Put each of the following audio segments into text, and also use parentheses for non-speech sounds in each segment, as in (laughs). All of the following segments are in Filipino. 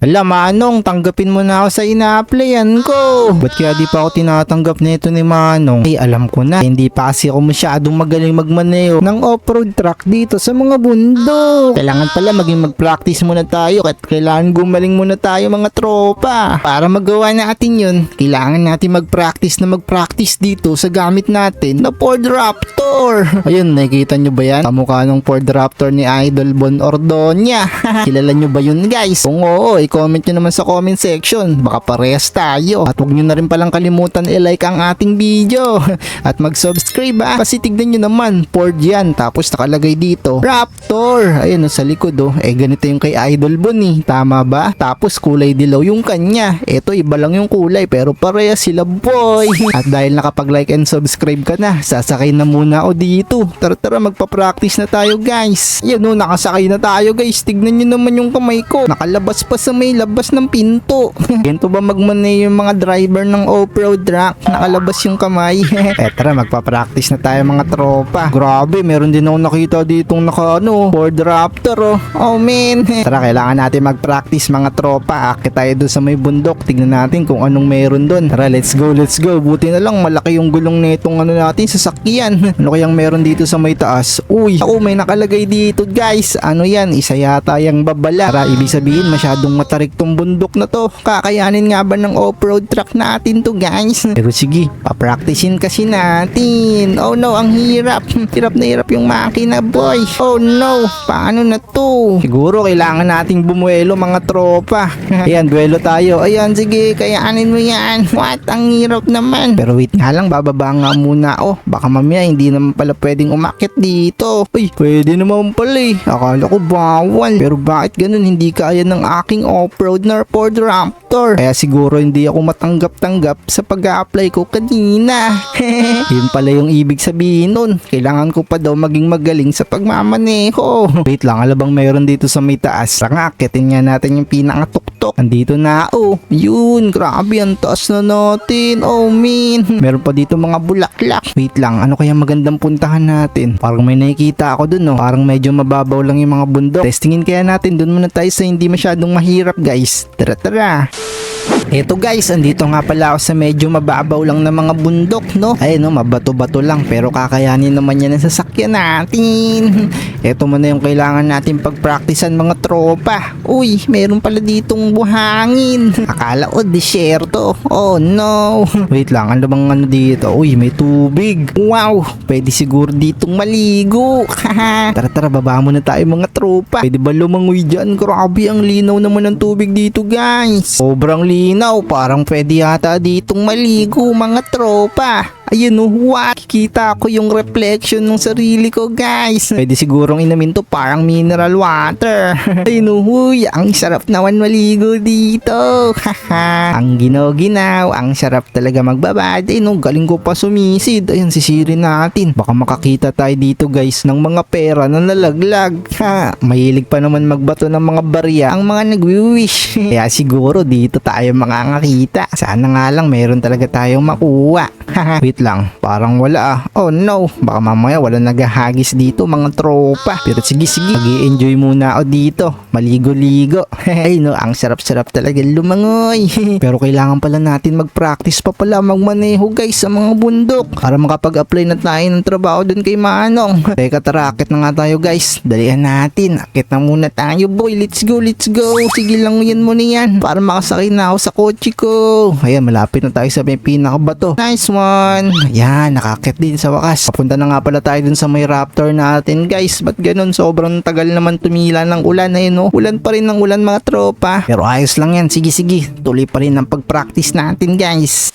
Ala, Manong, tanggapin mo na ako sa ina-applyan ko. Ba't kaya di pa ako tinatanggap nito ni Manong? Ay, alam ko na. Hindi pa kasi ako masyadong magaling magmaneho ng off-road truck dito sa mga bundok. Kailangan pala maging mag-practice muna tayo at kailangan gumaling muna tayo mga tropa. Para magawa natin yun, kailangan natin mag-practice na mag-practice dito sa gamit natin na Ford Raptor. Ayun, nakikita nyo ba yan? Kamukha ng Ford Raptor ni Idol Bon Ordonya. (laughs) Kilala nyo ba yun guys? Kung oo, i-comment nyo naman sa comment section. Baka parehas tayo. At huwag nyo na rin palang kalimutan i-like ang ating video. (laughs) At mag-subscribe ah. Kasi tignan nyo naman, Ford yan. Tapos nakalagay dito, Raptor. Ayun, sa likod oh. Eh, ganito yung kay Idol Bon. Tama ba? Tapos kulay dilaw yung kanya. Ito, iba lang yung kulay pero parehas sila boy. (laughs) At dahil nakapag-like and subscribe ka na, sasakay na muna ako dito. Tara tara, magpa-practice na tayo guys. Yan oh, nakasakay na tayo guys. Tignan nyo naman yung kamay ko. Nakalabas pa sa may labas ng pinto. (laughs) Ganito ba magmane yung mga driver ng off-road truck? Nakalabas yung kamay. (laughs) eh tara, magpa-practice na tayo mga tropa. Grabe, meron din ako nakita ditong naka ano, Ford Raptor oh. Oh man. (laughs) tara, kailangan natin mag-practice mga tropa. Akit tayo doon sa may bundok. Tignan natin kung anong meron doon. Tara, let's go, let's go. Buti na lang malaki yung gulong nitong ano natin, sasakyan. ano kayang meron dito sa may taas? Uy, ako may nakalagay dito guys. Ano yan? Isa yata yung babala. Tara, ibig sabihin masyadong matarik tong bundok na to. Kakayanin nga ba ng off-road truck natin to guys? Pero sige, papracticein kasi natin. Oh no, ang hirap. Hirap na hirap yung makina boy. Oh no, paano na to? Siguro kailangan nating bumuelo mga tropa. (laughs) Ayan, duelo tayo. Ayan, sige, kayanin mo yan. What? Ang hirap naman. Pero wait nga lang, bababa nga muna ako. Baka mamaya hindi naman pala pwedeng umakit dito. Uy, pwede naman pala eh. Akala ko bawal. Pero bakit ganun hindi kaya ng aking off-road na Ford Raptor? Kaya siguro hindi ako matanggap-tanggap sa pag-apply ko kanina. (laughs) Yun pala yung ibig sabihin nun. Kailangan ko pa daw maging magaling sa pagmamaneho. (laughs) Wait lang, alam bang mayroon dito sa may taas? Tara, nga natin yung pinakatuktok. Andito na, oh. Yun, grabe, ang taas na natin. Oh, man. (laughs) Meron pa dito mga bulaklak. Wait lang, ano kaya magandang puntahan natin? Parang may nakikita ako dun, no? Parang medyo mababaw lang yung mga bundok. Testingin kaya natin, dun muna tayo sa hindi masyadong mahirap, guys. Tara, tara. Eto guys, andito nga pala ako sa medyo mababaw lang na mga bundok, no? Ay no, mabato-bato lang pero kakayanin naman yan ang sasakyan natin. (laughs) Eto muna yung kailangan natin pagpraktisan mga tropa. Uy, meron pala ditong buhangin. (laughs) Akala ko disyerto. Oh no. (laughs) Wait lang, ano bang ano dito? Uy, may tubig. Wow, pwede siguro ditong maligo. tara tara, baba muna tayo mga tropa. Pwede ba lumangoy dyan? Grabe, ang linaw naman ng tubig dito guys. Sobrang linaw, parang pwede yata ditong maligo mga tropa. Ayun oh, what? Kita ko yung reflection ng sarili ko guys. Pwede sigurong inamin to parang mineral water. (laughs) Ayun oh, huy, ang sarap naman maligo dito. (laughs) Haha, ang ginoginaw, ang sarap talaga magbabad. Ayun oh, galing ko pa sumisid. Ayun, sisirin natin. Baka makakita tayo dito guys ng mga pera na nalaglag. Ha, mahilig pa naman magbato ng mga barya ang mga nagwi-wish. (laughs) Kaya siguro dito tayo makakakita. Sana nga lang meron talaga tayong makuha. Wait lang, parang wala ah. Oh no, baka mamaya wala naghahagis dito mga tropa. Pero sige sige, mag enjoy muna ako dito. Maligo-ligo. (laughs) Ay no, ang sarap-sarap talaga lumangoy. (laughs) Pero kailangan pala natin mag-practice pa pala magmaneho guys sa mga bundok. Para makapag-apply na tayo ng trabaho dun kay Manong. (laughs) Teka tara, akit na nga tayo guys. Dalihan natin. Akit na muna tayo boy. Let's go, let's go. Sige lang yan muna yan. Para makasakay na ako sa kotse ko. Ayan, malapit na tayo sa may pinakabato. Nice one. Ayan, nakakit din sa wakas. Papunta na nga pala tayo dun sa may raptor natin guys. Ba't ganun? Sobrang tagal naman tumila ng ulan. Ayun no? Ulan pa rin ng ulan mga tropa. Pero ayos lang yan. Sige, sige. Tuloy pa rin ang pag-practice natin guys.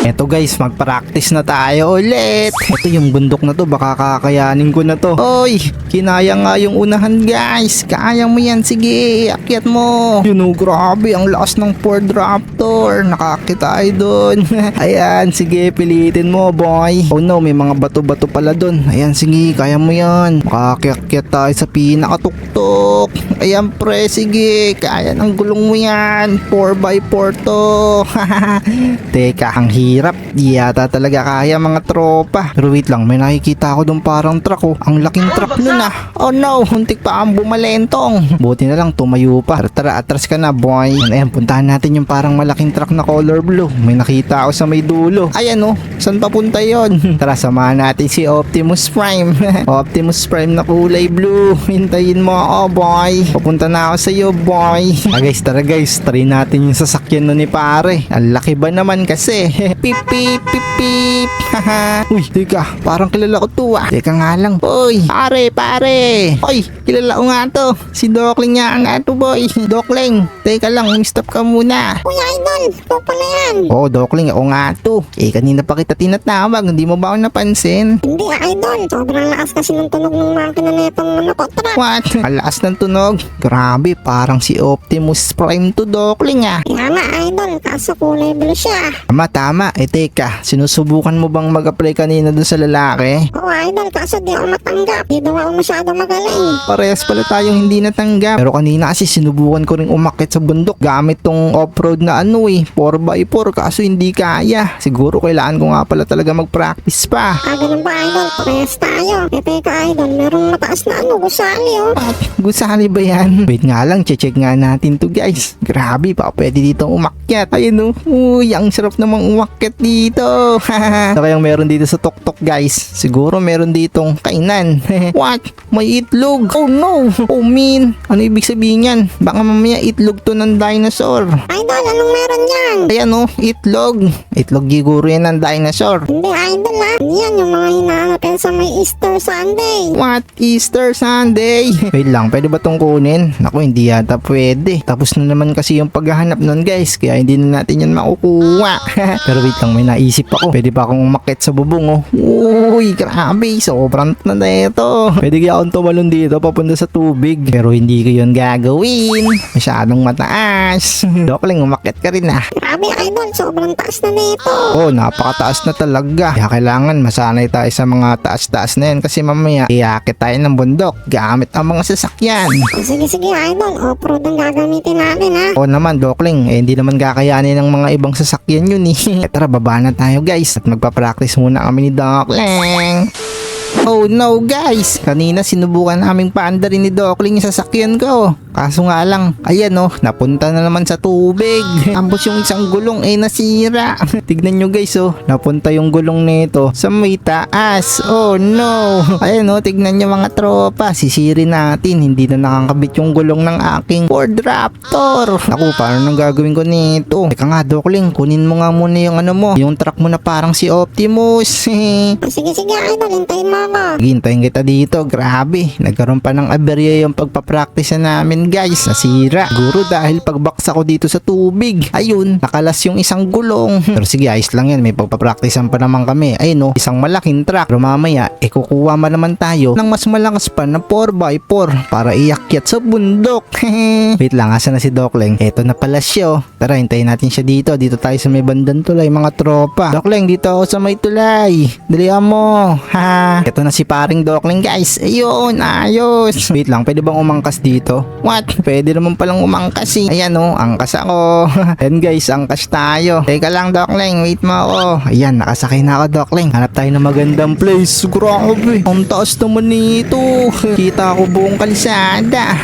Eto guys, mag-practice na tayo ulit. Ito yung bundok na to, baka kakayanin ko na to. Oy, kinaya nga yung unahan guys. Kaya mo yan, sige, akyat mo. Yun oh, grabe, ang lakas ng Ford Raptor. Nakakit tayo dun. (laughs) Ayan, sige, pilitin mo boy. Oh no, may mga bato-bato pala dun. Ayan, sige, kaya mo yan. Makakyat tayo sa pinakatuktok. Ayan pre, sige, kaya ng gulong mo yan. 4x4 to. (laughs) Teka, ang hirap Hirap. Di yata talaga kaya mga tropa. Pero wait lang, may nakikita ako doon parang truck oh. Ang laking truck nun ah. Oh no, (laughs) huntik pa ang bumalentong. Buti na lang tumayo pa. Tara, tara, atras ka na boy. Ayan, puntahan natin yung parang malaking truck na color blue. May nakita ako sa may dulo. Ayan oh, saan papunta yon? (laughs) tara, samahan natin si Optimus Prime. (laughs) Optimus Prime na kulay blue. Hintayin mo ako boy. Papunta na ako sa iyo boy. Ah guys, tara guys, try natin yung sasakyan nun ni pare. Ang laki ba naman kasi? Pip pip pip pip. Haha. Uy, teka, parang kilala ko to ah. Teka nga lang. Uy, pare, pare. Uy, kilala ko nga to. Si Dokling nga nga to boy. Dokling, teka lang, stop ka muna. Kuya Idol, ikaw pala yan. Oo, Dokling, ako nga to. Eh, kanina pa kita tinatawag, hindi mo ba ako napansin? Hindi Idol, sobrang lakas kasi ng tunog ng makina na itong ano ko. Tara, What? (laughs) Ang lakas ng tunog. Grabe, parang si Optimus Prime to Dokling ah. kaya nga Idol, kaso kulay blue siya. Tama, tama. Eh, teka, sinusubukan mo bang mag-apply kanina dun sa lalaki? Oo Idol, kaso di ako matanggap. Di daw ako masyado magaling. Parehas pala tayong hindi natanggap. Pero kanina kasi sinubukan ko rin umakit sa bundok gamit tong off-road na ano eh, 4x4 kaso hindi kaya. Siguro kailangan ko nga pala talaga mag-practice pa. Ah, ganun ba Idol? Parehas tayo. Eh, teka Idol, merong mataas na ano, gusali oh. At gusali ba yan? (laughs) Wait nga lang, check nga natin to guys. Grabe, baka pwede dito umakyat. Ayun oh. Uy, ang sarap namang umakyat dito. (laughs) Ano kayang meron dito sa tuktok guys? Siguro meron ditong kainan. (laughs) What? May itlog. Oh no. Oh mean. Ano ibig sabihin yan? Baka mamaya itlog to ng dinosaur. Idol, anong meron yan? Ayan oh, itlog. Itlog siguro yan ng dinosaur. Hindi Idol ha. Yan yung mga hinahanap yan sa may Easter Sunday. What? Easter Sunday? (laughs) Wait lang, pwede ba tong kunin? Naku, hindi yata pwede. Tapos na naman kasi yung paghahanap nun guys, kaya hindi na natin yan makukuha. Pero wait lang, may naisip ako. Pwede pa akong umakit sa bubong oh. Uy, grabe, sobrang na na ito. Pwede kaya akong tumalon dito papunta sa tubig. Pero hindi ko yun gagawin. Masyadong mataas. (laughs) Dokling, umakit ka rin ah. Grabe Idol, sobrang taas na nito. Oh, napakataas na talaga. Kaya kailangan masanay tayo sa mga taas-taas na yan kasi mamaya iakit tayo ng bundok gamit ang mga sasakyan. Oh, sige sige Idol, off-road ang gagamitin natin ha. O naman, Dokling, eh, hindi naman kakayanin ng mga ibang sasakyan yun eh. (laughs) eh tara, baba na tayo guys at magpa-practice muna kami ni Dokling. Oh no guys! Kanina sinubukan naming paandarin ni Dokling yung sasakyan ko. Kaso nga lang, ayan oh, napunta na naman sa tubig. (laughs) Ambos yung isang gulong eh nasira. (laughs) Tignan nyo guys oh, napunta yung gulong nito sa may taas. Oh no! Ayan oh, tignan nyo mga tropa. Sisiri natin, hindi na nakakabit yung gulong ng aking Ford Raptor. Naku, paano nang gagawin ko nito? Teka nga Dokling, kunin mo nga muna yung ano mo. Yung truck mo na parang si Optimus. (laughs) Sige sige Idol, hintayin mo ako. Gintayin kita dito, grabe. Nagkaroon pa ng aberya yung pagpapractice na namin guys. Nasira. Guro dahil pagbaksa ko dito sa tubig. Ayun, nakalas yung isang gulong. (laughs) Pero sige, ayos lang yan. May pagpapracticean pa naman kami. Ayun no, isang malaking truck. Pero mamaya, eh kukuha man naman tayo ng mas malakas pa na 4x4 para iakyat sa bundok. (laughs) Wait lang, asa na si Dokling? Eto na pala siya. oh. Tara, hintayin natin siya dito. Dito tayo sa may bandang tulay, mga tropa. Dokling, dito ako sa may tulay. Dalihan mo. (laughs) Ha. Ito na si paring Dokling, guys. Ayun, ayos. (laughs) Wait lang, pwede bang umangkas dito? What? Pwede naman palang umangkas eh. Ayan oh, angkas ako. (laughs) Ayan guys, angkas tayo. Teka lang, Dokling. Wait mo ako. Ayan, nakasakay na ako, Dokling. Hanap tayo ng magandang place. Grabe. Ang taas naman nito. (laughs) Kita ko buong kalsada.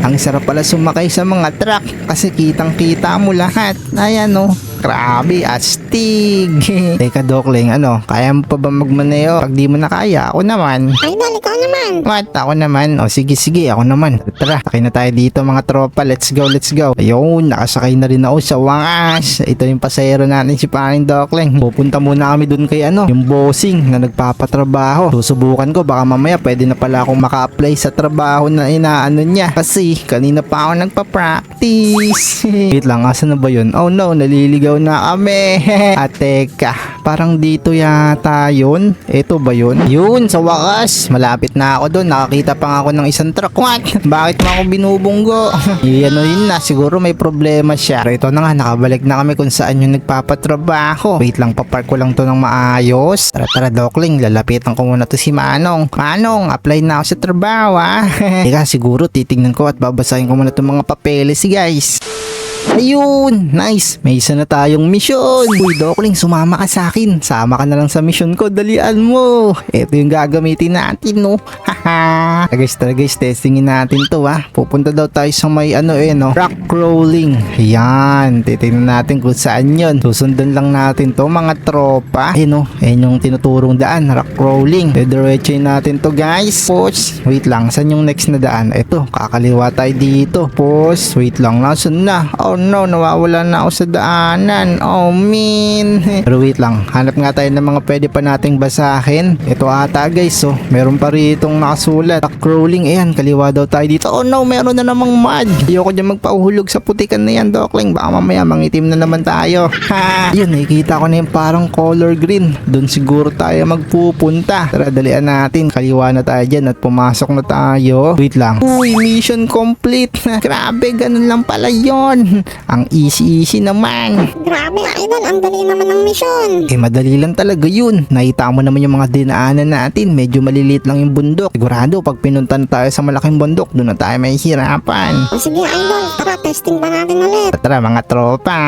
Ang sarap pala sumakay sa mga truck kasi kitang kita mo lahat. Ayan oh. Grabe, astig. (laughs) Teka, Dokling, ano, kaya mo pa ba magmaneo? Pag di mo na kaya, ako naman. Idol, ikaw naman. What? Ako naman. O sige, sige, ako naman. Tara, sakay na tayo dito mga tropa. Let's go, let's go. Ayun, nakasakay na rin ako sa wangas. Ito yung pasayero natin si Paring Dokling. Pupunta muna kami dun kay ano, yung bossing na nagpapatrabaho. Susubukan ko, baka mamaya pwede na pala akong maka-apply sa trabaho na inaano niya. Kasi, kanina pa ako nagpa-practice. (laughs) Wait lang, asa na ba yun? Oh no, naliligaw na kami. At (laughs) teka, parang dito yata yun. Ito ba yun? Yun, sa wakas. Malapit na ako doon. Nakakita pa nga ako ng isang truck. What? Bakit mo ako binubunggo? (laughs) Yan o yun na. Siguro may problema siya. Pero ito na nga, nakabalik na kami kung saan yung nagpapatrabaho. Wait lang, papark ko lang to ng maayos. Tara, tara, Dokling. Lalapitan ko muna to si Manong. Manong, apply na ako sa trabaho ah. (laughs) Teka, siguro titignan ko at babasahin ko muna itong mga papeles guys. Ayun, nice. May isa na tayong mission. Uy, Dokling, sumama ka sa akin. Sama ka na lang sa mission ko. Dalian mo. Ito yung gagamitin natin, no? Haha. guys, tara guys, testingin natin to, ha. Pupunta daw tayo sa may ano eh, no? Rock crawling. Ayan. Titignan natin kung saan yun. Susundan lang natin to, mga tropa. Eh, no? Ayan yung tinuturong daan. Rock crawling. Dediretsuin natin to, guys. Pause. Wait lang. Saan yung next na daan? Ito, kakaliwa tayo dito. Pause. Wait lang. Nasaan na? Oh no, nawawala na ako sa daanan. Oh man. (laughs) Pero wait lang. Hanap nga tayo ng mga pwede pa nating basahin. Ito ata guys. So, meron pa ritong nakasulat. Crawling. Ayan, kaliwa daw tayo dito. Oh no, meron na namang mud. Ayoko dyan magpauhulog sa putikan na yan, Dokling. Baka mamaya mangitim na naman tayo. Ha! Yun, nakikita ko na yung parang color green. Doon siguro tayo magpupunta. Tara, dalian natin. Kaliwa na tayo dyan at pumasok na tayo. Wait lang. Uy, mission complete. (laughs) Grabe, ganun lang pala yon. Ang easy-easy naman. Grabe, idol. Ang dali naman ng misyon. Eh madali lang talaga yun. Nakita mo naman yung mga dinaanan natin. Medyo maliliit lang yung bundok. Sigurado pag pinunta na tayo sa malaking bundok, doon na tayo may hirapan. O sige, idol. Tara, testing ba natin ulit? Tara mga tropa.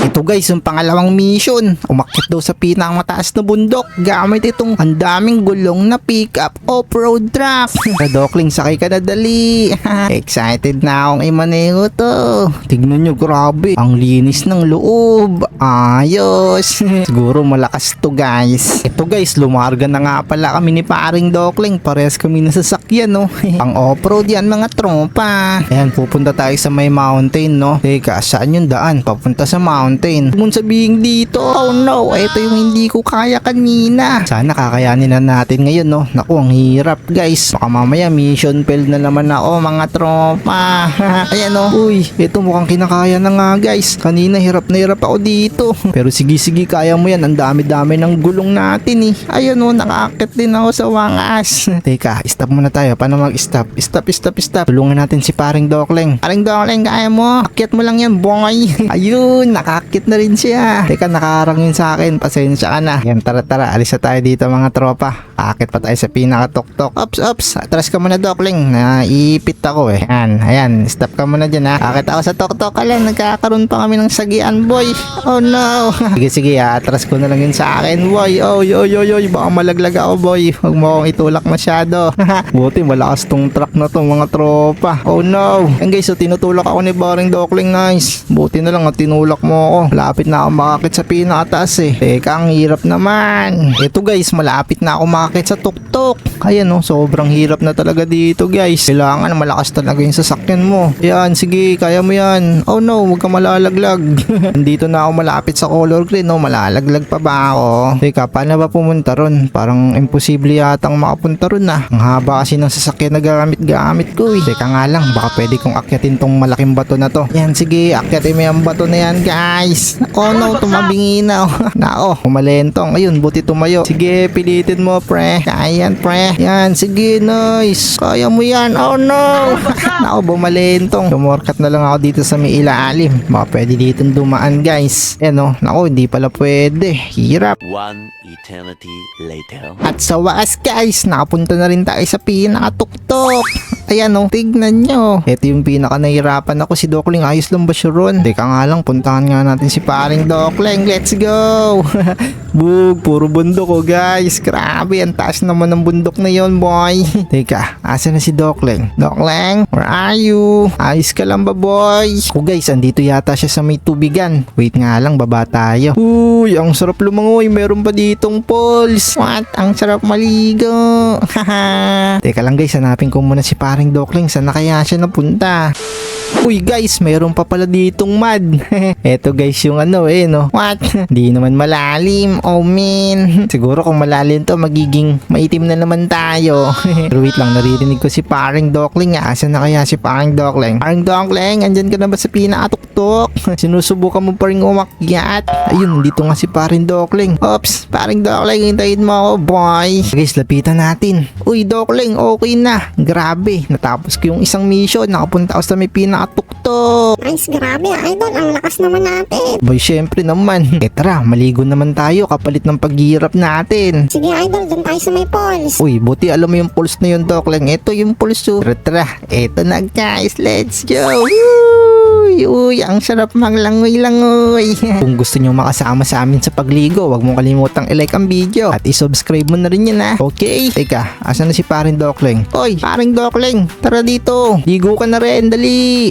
Ito guys, yung pangalawang mission. Umakyat daw sa pinakamataas na bundok gamit itong ang daming gulong na pickup off-road truck. (laughs) Kadokling, sakay ka na dali. (laughs) Excited na akong imaneho to. Tignan nyo, grabe. Ang linis ng loob. Ayos. (laughs) Siguro malakas to guys. Ito guys, lumarga na nga pala kami ni paring Dokling. Parehas kami na sasakyan no. Ang off-road yan mga tropa. Ayan, pupunta tayo sa may mountain no. Teka, saan yung daan? Papunta sa mountain. Huwag mong sabihin dito. Oh no, ito yung hindi ko kaya kanina. Sana kakayanin na natin ngayon no. Naku, ang hirap guys. Baka mamaya mission failed na naman ako mga tropa. (laughs) Ayan no. Uy, ito mukhang kinakaya na nga guys. Kanina hirap na hirap ako dito. (laughs) Pero sige sige, kaya mo yan. Ang dami-dami ng gulong natin eh. Ayan no, nakakit din ako sa wangas. (laughs) Teka, stop muna tayo. Paano mag-stop? Stop, stop, stop. Tulungan natin si paring Dokling. Paring Dokling, kaya mo. Akyat mo lang yan, boy. Ayun, nakakit na rin siya. Teka, nakaharang yun sa akin. Pasensya ka na. Yan, tara, tara. Alis na tayo dito mga tropa. Akit pa tayo sa pinaka-tok-tok. Ops, ops. Atras ka muna, Dokling. Naiipit ako eh. Ayan, ayan. Stop ka muna dyan ha. Akit ako sa tok-tok. Alam, nagkakaroon pa kami ng sagian, boy. Oh no. (laughs) sige, sige. ah. Atras ko na lang yun sa akin, boy. Oh, yo, yo, yo. Baka malaglag ako, boy. Huwag mo akong itulak masyado. (laughs) Buti, malakas tong truck na to, mga tropa. Oh no. Yan guys, so tinutulak ako ni Baring Dokling, nice. Buti na lang at tinulak mo ako. Malapit na ako makakit sa pinakataas eh. Teka, ang hirap naman. Ito guys, malapit na ako makakit sa tuktok. Ayan no, sobrang hirap na talaga dito guys. Kailangan malakas talaga yung sasakyan mo. Yan, sige, kaya mo yan. Oh no, huwag ka malalaglag. (laughs) Nandito na ako malapit sa color green, no? Malalaglag pa ba ako? Teka, paano ba pumunta ron? Parang imposible yatang makapunta ron na. Ang haba kasi ng sasakyan na gamit-gamit ko eh. Teka nga lang, baka pwede kong akyatin tong malaking bato na to. Yan, sige, akyatin mo yung bato na yan, guys. Oh no, tumabingi na. (laughs) Nako, umalentong. Ayun, buti tumayo. Sige, pilitin mo, pre. Kaya yan, pre. Yan, sige, nice. Kaya mo yan. Oh no. Nako, bumalentong. Tumorkat na lang ako dito sa may ilaalim. Baka pwede dito dumaan, guys. Yan, no. Nako, hindi pala pwede. Hirap. One eternity later. At sa wakas guys, nakapunta na rin tayo sa pinakatuktok. (laughs) Ayan oh, tignan nyo. Ito yung pinaka nahirapan ako si Dokling. Ayos lang ba siya ron? Teka nga lang, puntahan nga natin si paring Dokling. Let's go! (laughs) Bug, puro bundok oh guys. Grabe, ang taas naman ng bundok na yon boy. (laughs) Teka, asa na si Dokling? Dokling, where are you? Ayos ka lang ba boy? Oh guys, andito yata siya sa may tubigan. Wait nga lang, baba tayo. Uy, ang sarap lumangoy. Meron pa ditong pools. What? Ang sarap maligo. (laughs) Teka lang guys, hanapin ko muna si paring Dokling. Saan na kaya siya napunta? Uy guys, meron pa pala ditong mud. (laughs) Eto guys yung ano eh no. What? (laughs) Di naman malalim. Oh man. (laughs) Siguro kung malalim to magiging maitim na naman tayo. Pero wait lang, naririnig ko si paring Dokling. ah. Asan na kaya si paring Dokling? Paring Dokling, andyan ka na ba sa pinakatuktok? Sinusubukan mo pa rin umakyat. Ayun, dito nga si paring Dokling. Ops, paring Dokling, hintayin mo ako, boy. Guys, lapitan natin. Uy, Dokling, okay na. Grabe, natapos ko yung isang mission. Nakapunta ako sa may pinakatuktok. Nice, grabe, idol. Ang lakas naman natin. Boy, syempre naman. (laughs) Eh tara, maligo naman tayo kapalit ng paghihirap natin. Sige, idol. Doon tayo sa may falls. Uy, buti alam mo yung pulse na yun, Dokling. Ito yung pulse. oh. Tara, tara. Ito na guys. Let's go. Woo! Uy, uy, ang sarap maglangoy-langoy. (laughs) Kung gusto nyo makasama sa amin sa pagligo, wag mong kalimutang i-like ang video at i-subscribe mo na rin yan ha. Okay? Teka, asan na si paring Dokling? Oy, paring Dokling, tara dito. Ligo ka na rin, dali.